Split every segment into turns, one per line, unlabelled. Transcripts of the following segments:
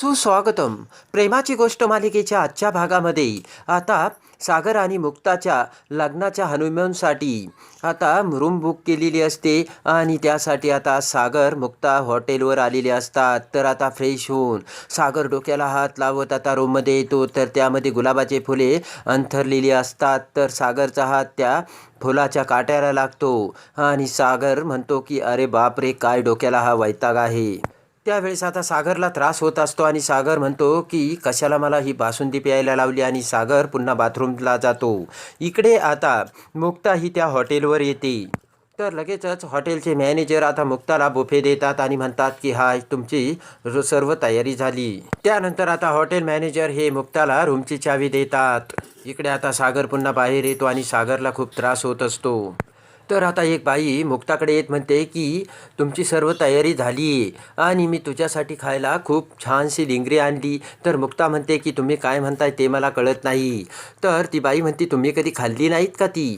सुस्वागतम. प्रेमाची गोष्ट मालिकेच्या आजच्या भागामध्ये. आता सागर आणि मुक्ताच्या लग्नाच्या हनुमूनसाठी. आता रूम बुक केलेली असते आणि त्यासाठी आता सागर मुक्ता हॉटेलवर आलेले असतात. तर आता फ्रेश होऊन सागर डोक्याला हात लावत आता रूममध्ये येतो. तर त्यामध्ये गुलाबाचे फुले अंथरलेली असतात. तर सागरचा हात त्या फुलाच्या काट्याला लागतो. आणि सागर म्हणतो की अरे बापरे काय डोक्याला हा वैताग आहे. त्यावेळेस आता सागरला त्रास होत असतो आणि सागर म्हणतो की कशाला मला ही बासुंदी प्यायला लावली आणि सागर पुन्हा बाथरूमला जातो. इकडे आता मुक्ता ही त्या हॉटेलवर येते. तर लगेचच हॉटेलचे मॅनेजर आता मुक्ताला बुफे देतात आणि म्हणतात की हा तुमची सर्व तयारी झाली. त्यानंतर आता हॉटेल मॅनेजर हे मुक्ताला रूमची चावी देतात. इकडे आता सागर पुन्हा बाहेर येतो आणि सागरला खूप त्रास होत असतो. तर आता एक बाई मुक्ताकडे येत म्हणते की तुमची सर्व तयारी झाली आहे आणि मी तुझ्यासाठी खायला खूप छानशी लिंगरी आणली. तर मुक्ता म्हणते की तुम्ही काय म्हणताय ते मला कळत नाही. तर ती बाई म्हणते तुम्ही कधी खाल्ली नाहीत का ती?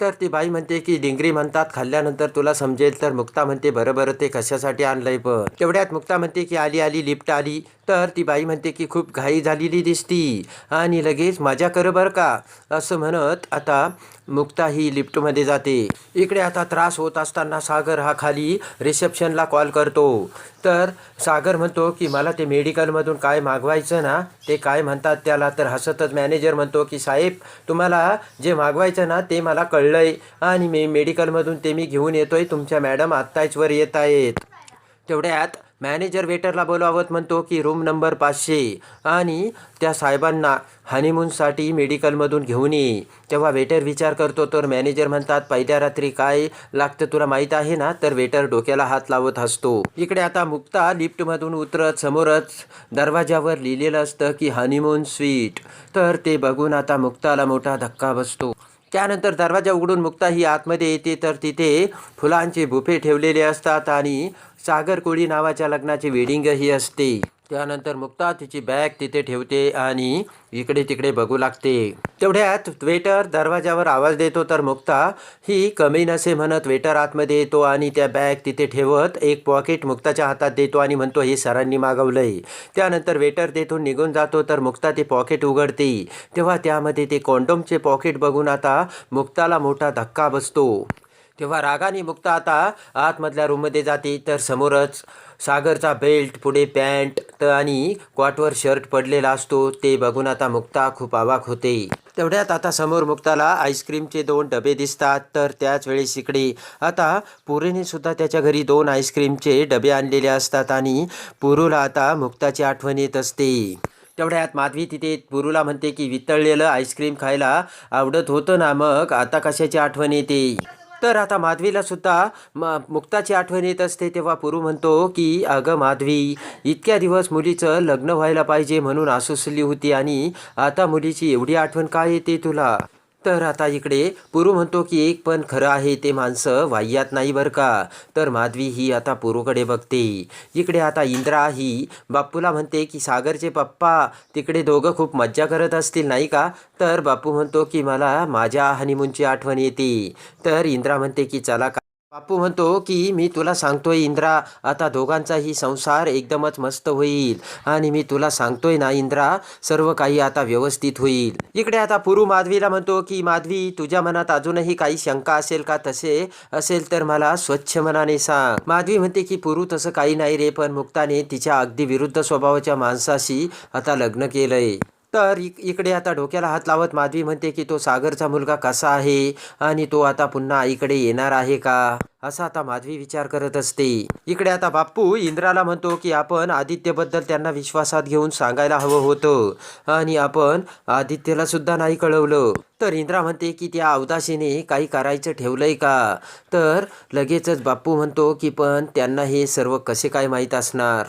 तर ती बाई म्हणते की डिंगरी म्हणतात खाल्ल्यानंतर तुला समजेल. तर मुक्ता म्हणते बरं बरं ते कशासाठी आणलंय पण? तेवढ्यात मुक्ता म्हणते की आली आली लिफ्ट आली. तर ती बाई म्हणते की खूप घाई झालेली दिसती आणि लगेच मजा कर बरं का. असं म्हणत आता मुक्ता ही लिफ्टमध्ये जाते. इकडे आता त्रास होत असताना सागर हा खाली रिसेप्शनला कॉल करतो. तर सागर म्हणतो की मला ते मेडिकलमधून काय मागवायचं ना ते काय म्हणतात त्याला? तर हसतच मॅनेजर म्हणतो की साहेब तुम्हाला जे मागवायचं ना ते मला कळलं आहे आणि मी मेडिकलमधून ते मी घेऊन येतोय तुमच्या मॅडम आत्ताच वर येत आहेत. तेवढ्यात मॅनेजर वेटरला बोलावत म्हणतो की रूम नंबर पाचशे आणि त्या साहेबांना हनीमूनसाठी मेडिकलमधून घेऊन ये. तेव्हा वेटर विचार करतो तर मॅनेजर म्हणतात पहिल्या रात्री काय लागतं तुला माहीत आहे ना? तर वेटर डोक्याला हात लावत असतो इकडे आता मुक्ता लिफ्टमधून उतरत समोरच दरवाजावर लिहिलेलं असतं की हनीमून स्वीट तर ते बघून आता मुक्ताला मोठा धक्का बसतो. त्यानंतर दरवाजा उघडून मुक्ताही आतमध्ये येते तर तिथे फुलांचे बुफे ठेवलेले असतात आणि सागर कोळी नावाच्या लग्नाची वेडिंगही असते. त्यानंतर मुक्ता तिची बॅग तिथे ठेवते आणि इकडे तिकडे बघू लागते. तेवढ्यात वेटर दरवाजावर आवाज देतो तर मुक्ता ही कमी नसे म्हणत वेटर आतमध्ये येतो आणि त्या बॅग तिथे ठेवत एक पॉकेट मुक्ताच्या हातात देतो आणि म्हणतो हे सरांनी मागवलंय. त्यानंतर वेटर तेथून निघून जातो तर मुक्ता ते पॉकेट उघडते. तेव्हा त्यामध्ये ते कॉन्डोमचे पॉकेट बघून आता मुक्ताला मोठा धक्का बसतो. तेव्हा रागाने मुक्ता आता आतमधल्या रूममध्ये जाते तर समोरच सागरचा बेल्ट पुढे पॅन्ट तर आणि क्वाटवर शर्ट पडलेला असतो ते बघून आता मुक्ता खूप अवाक होते. तेवढ्यात आता समोर मुक्ताला आईस्क्रीमचे दोन डबे दिसतात तर त्याच वेळेस इकडे आता पुरीने सुद्धा त्याच्या घरी दोन आईस्क्रीमचे डबे आणलेले असतात आणि पुरूला आता मुक्ताची आठवण येत असते. तेवढ्यात माधवी तिथे पुरूला म्हणते की वितळलेलं आईस्क्रीम खायला आवडत होतं ना मग? आता कशाची आठवण येते? तर आता माधवीला सुद्धा म मुक्ताची आठवण येत असते तेव्हा पुरू म्हणतो की अगं माधवी इतक्या दिवस मुलीचं लग्न व्हायला पाहिजे म्हणून आसुसली होती आणि आता मुलीची एवढी आठवण काय येते तुला? तर आता इकडे पुरू म्हणतो की एक पण खरं आहे ते माणसं वाह्यात नाही बरं का. तर माधवी ही आता पुरूकडे बघते. इकडे आता इंद्रा ही बाप्पूला म्हणते की सागरचे पप्पा तिकडे दोघं खूप मज्जा करत असतील नाही का? तर बाप्पू म्हणतो की मला माझ्या हनीमूनची आठवण येते. तर इंद्रा म्हणते की चला का बापू म्हणतो की मी तुला सांगतोय इंद्रा आता दोघांचाही संसार एकदमच मस्त होईल. आणि मी तुला सांगतोय ना इंद्रा सर्व काही आता व्यवस्थित होईल. इकडे आता पुरू माधवीला म्हणतो की माधवी तुझ्या मनात अजूनही काही शंका असेल का तसे? असेल तर मला स्वच्छ मनाने सांग. माधवी म्हणते की पुरू तसं काही नाही रे पण मुक्ताने तिच्या अगदी विरुद्ध स्वभावाच्या माणसाशी आता लग्न केलंय. तर इक इकडे आता डोक्याला हात लावत माधवी म्हणते की तो सागरचा मुलगा कसा आहे? आणि तो आता पुन्हा इकडे येणार आहे का? असा आता माधवी विचार करत असते. इकडे आता बाप्पू इंद्राला म्हणतो की आपण आदित्यबद्दल त्यांना विश्वासात घेऊन सांगायला हवं होतं. आणि आपण आदित्यला सुद्धा नाही कळवलं. तर इंद्रा म्हणते की त्या अवदाशीने काही करायचं ठेवलंय का? तर लगेचच बाप्पू म्हणतो की पण त्यांना हे सर्व कसे काय माहीत असणार?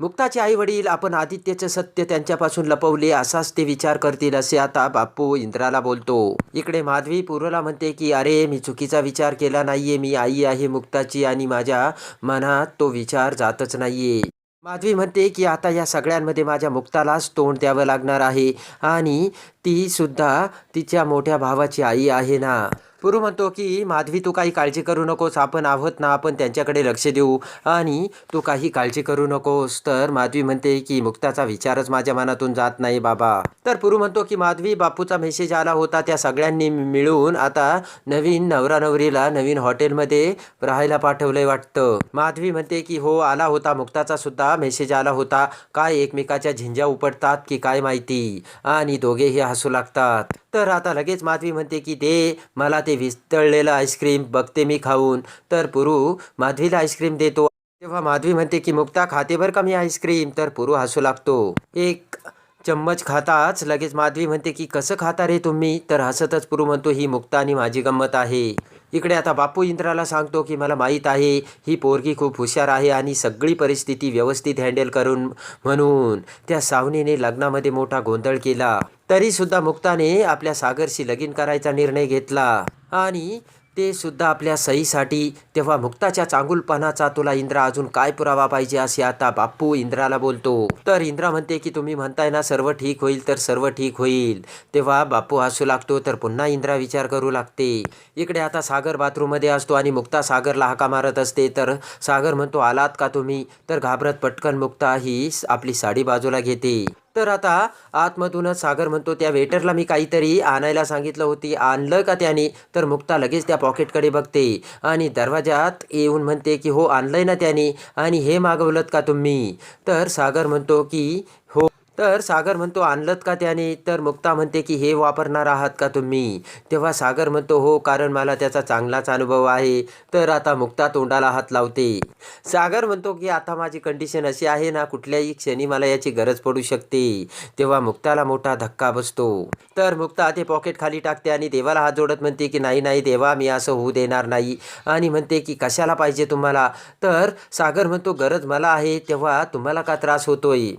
मुक्ताचे आई वडील आपण आदित्यचं सत्य त्यांच्यापासून लपवले असाच ते विचार करतील असे आता बाप्पू इंद्राला बोलतो. इकडे माधवी पूर्वला म्हणते की अरे मी चुकीचा विचार केला नाहीये. मी आई आहे मुक्ताची आणि माझ्या मनात तो विचार जातच नाहीये. माधवी म्हणते की आता या सगळ्यांमध्ये माझ्या मुक्तालाच तोंड द्यावं लागणार आहे आणि ती सुद्धा तिच्या मोठ्या भावाची आई आहे ना. पुरू म्हणतो की माधवी तू काही काळजी करू नकोस. आपण आहोत ना आपण त्यांच्याकडे लक्ष देऊ. आणि तू काही काळजी करू नकोस. तर माधवी म्हणते की मुक्ताचा विचारच माझ्या मनातून जात नाही बाबा. तर पुरू म्हणतो की माधवी बापूचा मेसेज आला होता त्या सगळ्यांनी मिळून आता नवीन नवरा नवरीला नवीन हॉटेलमध्ये राहायला पाठवलंय वाटतं. माधवी म्हणते की हो आला होता. मुक्ताचा सुद्धा मेसेज आला होता. काय एकमेकाच्या झिंजा उपटतात की काय माहिती? आणि दोघेही हसू लागतात. तर आता लगेच माधवी म्हणते की दे मला ते विस्तळलेलं आईस्क्रीम बघते मी खाऊन. तर पुरू माधवीला आईस्क्रीम देतो. तेव्हा माधवी म्हणते की मुक्ता खाते बरं का मी आईस्क्रीम तर पुरू हसू लागतो. एक चम्मच खाताच. लगेच माधवी म्हणते की कसं खाता रे तुम्ही? तर हसतच पुरू म्हणतो ही मुक्ता आणि माझी गंमत आहे. इकडे आता बापू इंद्राला सांगतो की मला माहीत आहे ही पोरगी खूप हुशार आहे आणि सगळी परिस्थिती व्यवस्थित हँडल करून म्हणून त्या सावनीने लग्नामध्ये मोठा गोंधळ केला. तरीसुद्धा मुक्ताने आपल्या सागरशी लगीन करायचा निर्णय घेतला आणि ते सुद्धा आपल्या सहीसाठी. तेव्हा मुक्ताच्या चांगुलपणाचा तुला इंद्रा अजून काय पुरावा पाहिजे असे आता बाप्पू इंद्राला बोलतो. तर इंद्रा म्हणते की तुम्ही म्हणताय ना सर्व ठीक होईल तर सर्व ठीक होईल. तेव्हा बाप्पू हसू लागतो तर पुन्हा इंद्रा विचार करू लागते. इकडे आता सागर बाथरूममध्ये असतो आणि मुक्ता सागरला हाका मारत असते. तर सागर म्हणतो आलात का तुम्ही? तर घाबरत पटकन मुक्ता ही आपली साडी बाजूला घेते. तर आता आतमधूनच सागर म्हणतो त्या वेटरला मी काहीतरी आणायला सांगितलं होती. आणलं का त्याने? तर मुक्ता लगेच त्या पॉकेटकडे बघते. आणि दरवाजात येऊन म्हणते की हो आणलंय ना त्याने. आणि हे मागवलं का तुम्ही? तर सागर म्हणतो की हो तर सागर म्हणतो आणलत का त्याने? तर मुक्ता म्हणते की हे वापरणार आहात का तुम्ही? तेव्हा सागर म्हणतो हो कारण मला त्याचा चांगलाच अनुभव आहे. तर आता मुक्ता तोंडाला हात लावते. सागर म्हणतो की आता माझी कंडिशन अशी आहे ना कुठल्याही क्षणी मला याची गरज पडू शकते. तेव्हा मुक्ताला मोठा धक्का बसतो. तर मुक्ता ते पॉकेट खाली टाकते आणि देवाला हात जोडत म्हणते की नाही नाही देवा मी असं होऊ देणार नाही. आणि म्हणते की कशाला पाहिजे तुम्हाला? तर सागर म्हणतो गरज मला आहे तेव्हा तुम्हाला का त्रास होतोय?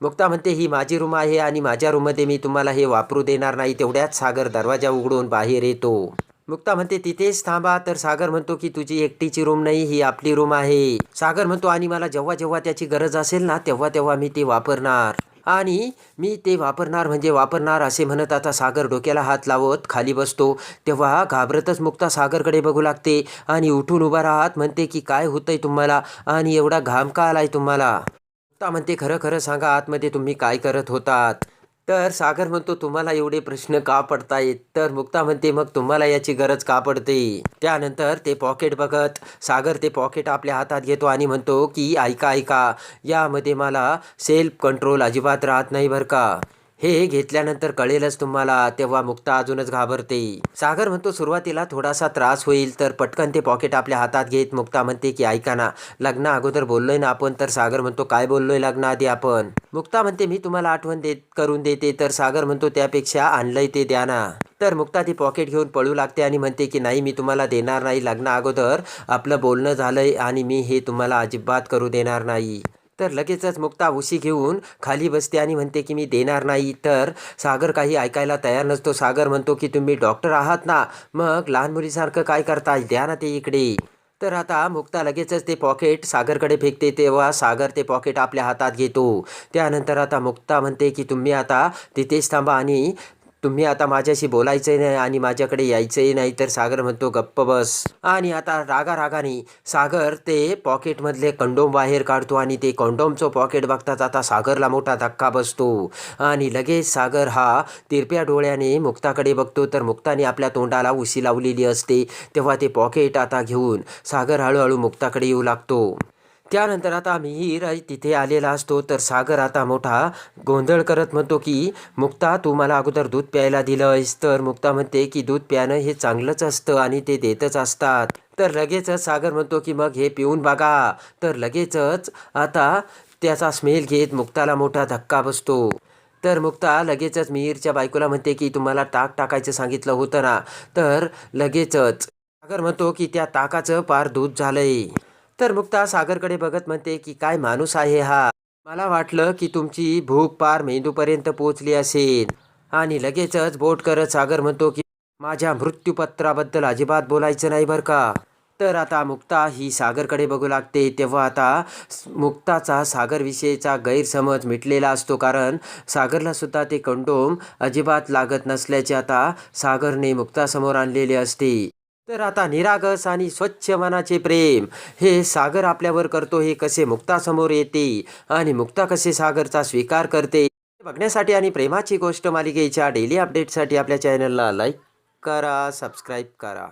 मुक्ता म्हणते ही माझी रूम आहे आणि माझ्या रूममध्ये मी तुम्हाला हे वापरू देणार नाही. तेवढ्याच सागर दरवाजा उघडून बाहेर येतो. मुक्ता म्हणते तिथेच थांबा. तर सागर म्हणतो की तुझी एकटीची रूम नाही ही आपली रूम आहे. सागर म्हणतो आणि मला जेव्हा जेव्हा त्याची गरज असेल ना तेव्हा तेव्हा मी ते वापरणार. आणि मी ते वापरणार म्हणजे वापरणार असे म्हणत आता सागर डोक्याला हात लावत खाली बसतो. तेव्हा घाबरतच मुक्ता सागरकडे बघू लागते आणि उठून उभा राहत म्हणते की काय होतंय तुम्हाला? आणि एवढा घाम का आलाय तुम्हाला? मुक्ता म्हणते खरं खरं सांगा आतमध्ये तुम्ही काय करत होतात? तर सागर म्हणतो तुम्हाला एवढे प्रश्न का पडतायत? तर मुक्ता म्हणते मग तुम्हाला याची गरज का पडते? त्यानंतर ते पॉकेट बघत सागर ते पॉकेट आपल्या हातात घेतो आणि म्हणतो की ऐका ऐका यामध्ये मला सेल्फ कंट्रोल अजिबात राहत नाही बरं का. हे घेतल्यानंतर कळेलच तुम्हाला तेव्हा मुक्ता अजूनच घाबरते. सागर म्हणतो सुरुवातीला थोडासा त्रास होईल तर पटकन ते पॉकेट आपल्या हातात घेत. मुक्ता म्हणते की ऐका ना लग्ना अगोदर बोललोय ना आपण तर सागर म्हणतो काय बोललोय लग्नाआधी आपण? मुक्ता म्हणते मी तुम्हाला आठवण देत करून देते. तर सागर म्हणतो त्यापेक्षा आणलंय ते द्या ना. तर मुक्ता ती पॉकेट घेऊन पळू लागते आणि म्हणते की नाही मी तुम्हाला देणार नाही लग्ना अगोदर आपलं बोलणं झालंय आणि मी हे तुम्हाला अजिबात करू देणार नाही. तर लगेचच मुक्ता उशी घेऊन खाली बसते आणि म्हणते की मी देणार नाही. तर सागर काही ऐकायला तयार नसतो. सागर म्हणतो की तुम्ही डॉक्टर आहात ना? मग लहान मुलीसारखं काय करताय? द्या ना ते इकडे. तर आता मुक्ता लगेचच ते पॉकेट सागरकडे फेकते तेव्हा सागर ते पॉकेट आपल्या हातात घेतो. त्यानंतर आता मुक्ता म्हणते की तुम्ही आता तिथेच थांबा आणि तुम्ही आता माझ्याशी बोलायचंही नाही आणि माझ्याकडे यायचंही नाही तर सागर म्हणतो गप्प बस. आणि आता रागा रागाने सागर ते पॉकेटमधले कंडोम बाहेर काढतो आणि ते कंडोमचं पॉकेट बघताच आता सागरला मोठा धक्का बसतो. आणि लगेच सागर हा तिरप्या डोळ्याने मुक्ताकडे बघतो. तर मुक्ताने आपल्या तोंडाला उशी लावलेली असते. तेव्हा ते पॉकेट आता घेऊन सागर हळूहळू मुक्ताकडे येऊ लागतो. त्यानंतर आता मिहीर तिथे आलेला असतो. तर सागर आता मोठा गोंधळ करत म्हणतो की मुक्ता तू मला अगोदर दूध प्यायला दिलंयस. तर मुक्ता म्हणते की दूध प्यानं हे चांगलंच असतं आणि ते देतच असतात. तर लगेचच सागर म्हणतो की मग हे पिऊन बघा. तर लगेचच आता त्याचा स्मेल घेत मुक्ताला मोठा धक्का बसतो. तर मुक्ता लगेचच मिहीरच्या बायकोला म्हणते की तुम्हाला टाक टाकायचं सांगितलं होतं ना. तर लगेचच सागर म्हणतो की त्या ताकाचं पार दूध झालंय. तर मुक्ता सागरकडे बघत म्हणते की काय माणूस आहे हा? मला वाटलं की तुमची भूक पार मेंदूपर्यंत पोचली असेल. आणि लगेचच बोट करत सागर म्हणतो की माझ्या मृत्यूपत्राबद्दल अजिबात बोलायचं नाही बरं का? तर आता मुक्ता ही सागरकडे बघू लागते. तेव्हा आता मुक्ताचा सागरविषयीचा गैरसमज मिटलेला असतो कारण सागरलासुद्धा ते कंडोम अजिबात लागत नसल्याचे आता सागरने मुक्तासमोर आणलेले असते. तर आता निरागस आणि स्वच्छ मनाचे प्रेम. हे सागर आपल्यावर करतो हे कसे मुक्तासमोर येते आणि मुक्ता कसे सागरचा स्वीकार करते हे बघण्यासाठी आणि प्रेमाची गोष्ट मालिकेच्या डेली अपडेटसाठी आपल्या चॅनलला लाईक करा सबस्क्राईब करा.